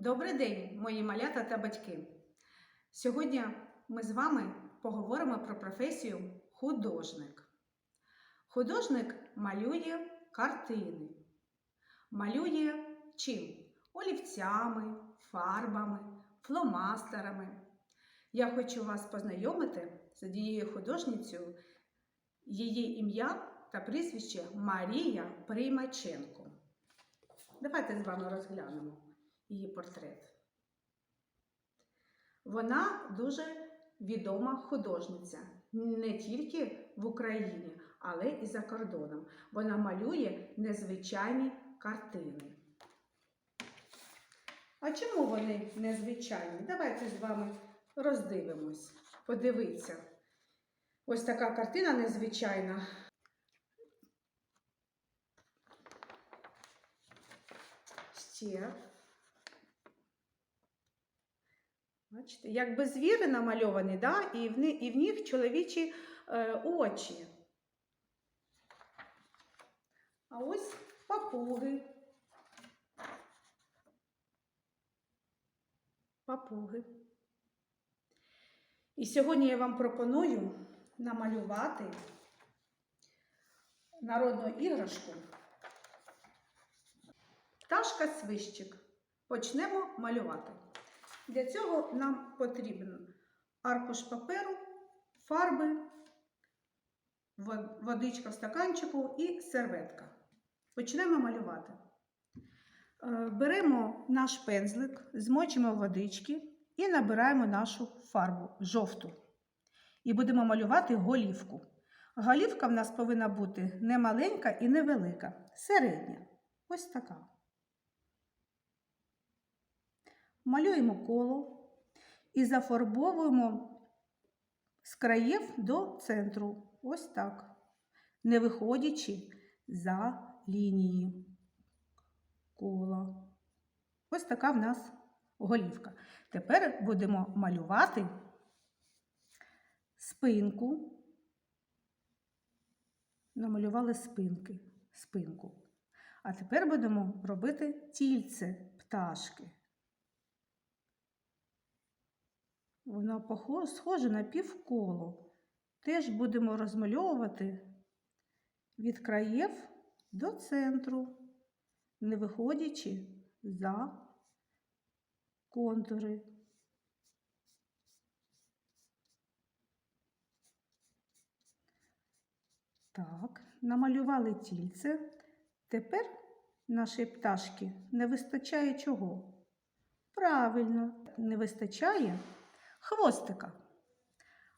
Добрий день, мої малята та батьки. Сьогодні ми з вами поговоримо про професію художник. Художник малює картини. Малює чим? Олівцями, фарбами, фломастерами. Я хочу вас познайомити з однією художницею. Її ім'я та прізвище Марія Приймаченко. Давайте з вами розглянемо її портрет. Вона дуже відома художниця не тільки в Україні, але і за кордоном. Вона малює незвичайні картини. А чому вони незвичайні? Давайте з вами роздивимось. Подивіться. Ось така картина незвичайна. Ще. Бачите, якби звіри намальовані, да? і, в них, і в них чоловічі е, очі. А ось папуги. Папуги. І сьогодні я вам пропоную намалювати народну іграшку Пташка свищик. Почнемо малювати. Для цього нам потрібен аркуш паперу, фарби, водичка в стаканчику і серветка. Почнемо малювати. Е, Беремо наш пензлик, змочимо водички і набираємо нашу фарбу жовту. І будемо малювати голівку. Голівка в нас повинна бути не маленька і не велика, середня. Ось така. Малюємо коло і зафарбовуємо з країв до центру. Ось так, не виходячи за лінії кола. Ось така в нас голівка. Тепер будемо малювати спинку. Намалювали спинки, спинку. А тепер будемо робити тільце пташки. Воно схоже на півколо. Теж будемо розмальовувати від країв до центру, не виходячи за контури. Так, намалювали тільце. Тепер нашій пташки не вистачає чого? Правильно, не вистачає хвостика.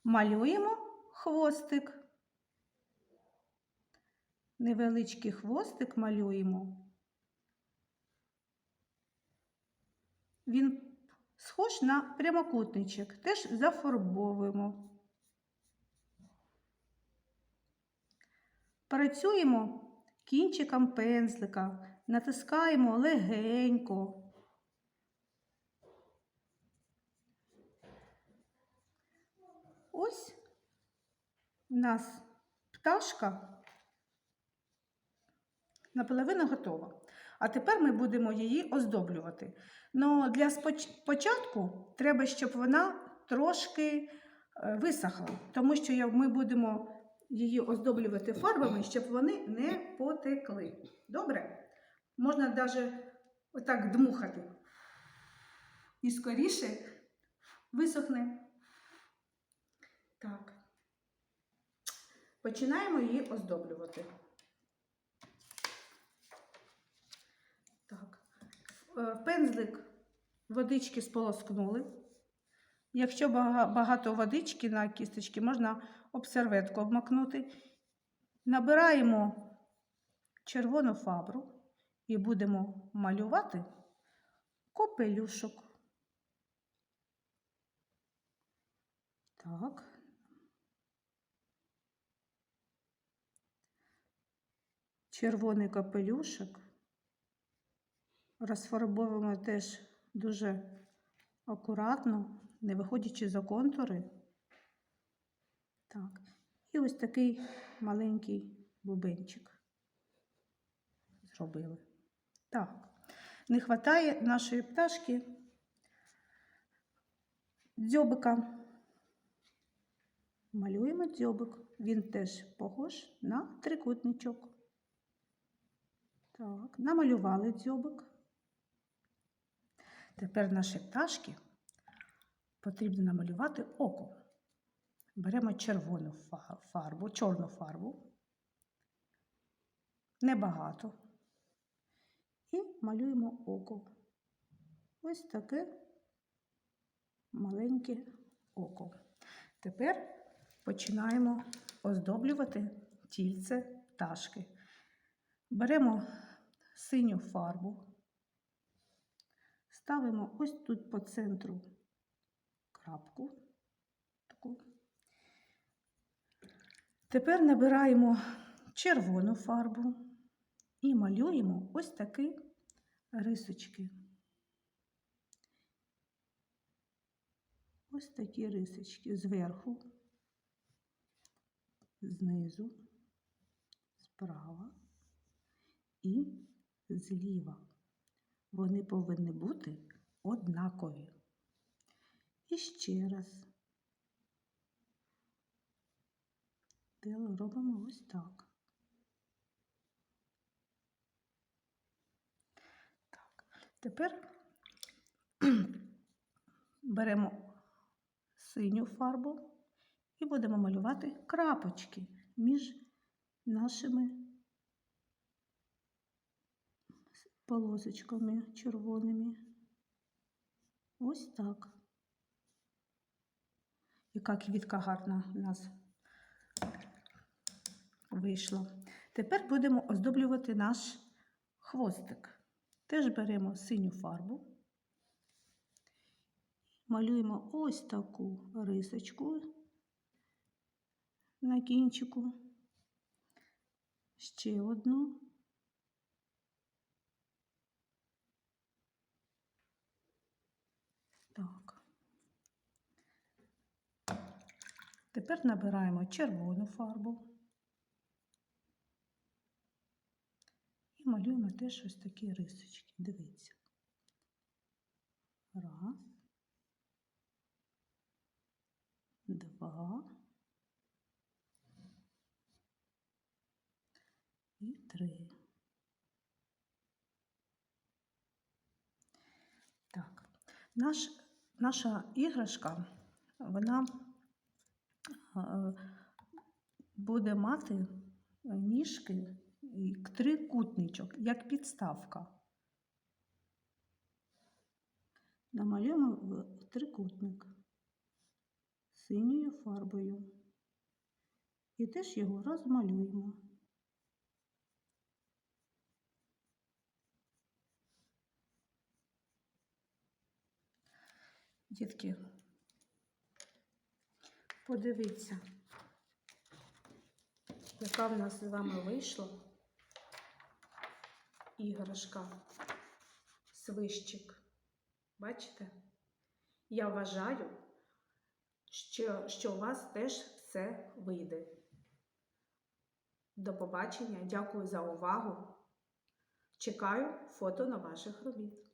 Малюємо хвостик. Невеличкий хвостик малюємо. Він схож на прямокутничок, теж зафарбовуємо. Працюємо кінчиком пензлика, натискаємо легенько. Ось у нас пташка наполовину готова. А тепер ми будемо її оздоблювати. Но для спочатку треба, щоб вона трошки е, висохла, тому що ми будемо її оздоблювати фарбами, щоб вони не потекли. Добре? Можна навіть отак дмухати. І скоріше висохне. Так. Починаємо її оздоблювати. Так. Е, Пензлик водички сполоскнули. Якщо багато водички на кісточці, можна об серветку обмакнути. Набираємо червону фабру і будемо малювати копелюшок. Так. Червоний капелюшок. Розфарбовуємо теж дуже акуратно, не виходячи за контури. Так, і ось такий маленький бубенчик зробили. Так, не вистачає нашої пташки дзьобика. Малюємо дзьобик. Він теж похож на трикутничок. Так, намалювали дзьобик. Тепер наші пташки потрібно намалювати око. Беремо червону фарбу, чорну фарбу. Небагато. І малюємо око. Ось таке маленьке око. Тепер починаємо оздоблювати тільце пташки. Беремо синю фарбу, ставимо ось тут по центру крапку. Таку. Тепер набираємо червону фарбу і малюємо ось такі рисочки. Ось такі рисочки зверху, знизу, справа і зліва. Вони повинні бути однакові. І ще раз. Робимо ось так. Так. Тепер беремо синю фарбу і будемо малювати крапочки між нашими полосочками червоними. Ось так. Яка квітка гарна у нас вийшла. Тепер будемо оздоблювати наш хвостик. Теж беремо синю фарбу, малюємо ось таку рисочку на кінчику, ще одну. Так. Тепер набираємо червону фарбу і малюємо теж ось такі рисочки. Дивіться. Раз. Два. І три. Так. Наш, наша іграшка, вона буде мати ніжки трикутничок, як підставка. Намалюємо трикутник синьою фарбою. І теж його розмалюємо. Дітки, подивіться, яка в нас з вами вийшла іграшка свищик. Бачите? Я вважаю, що, що у вас теж все вийде. До побачення, дякую за увагу. Чекаю фото на ваших робіт.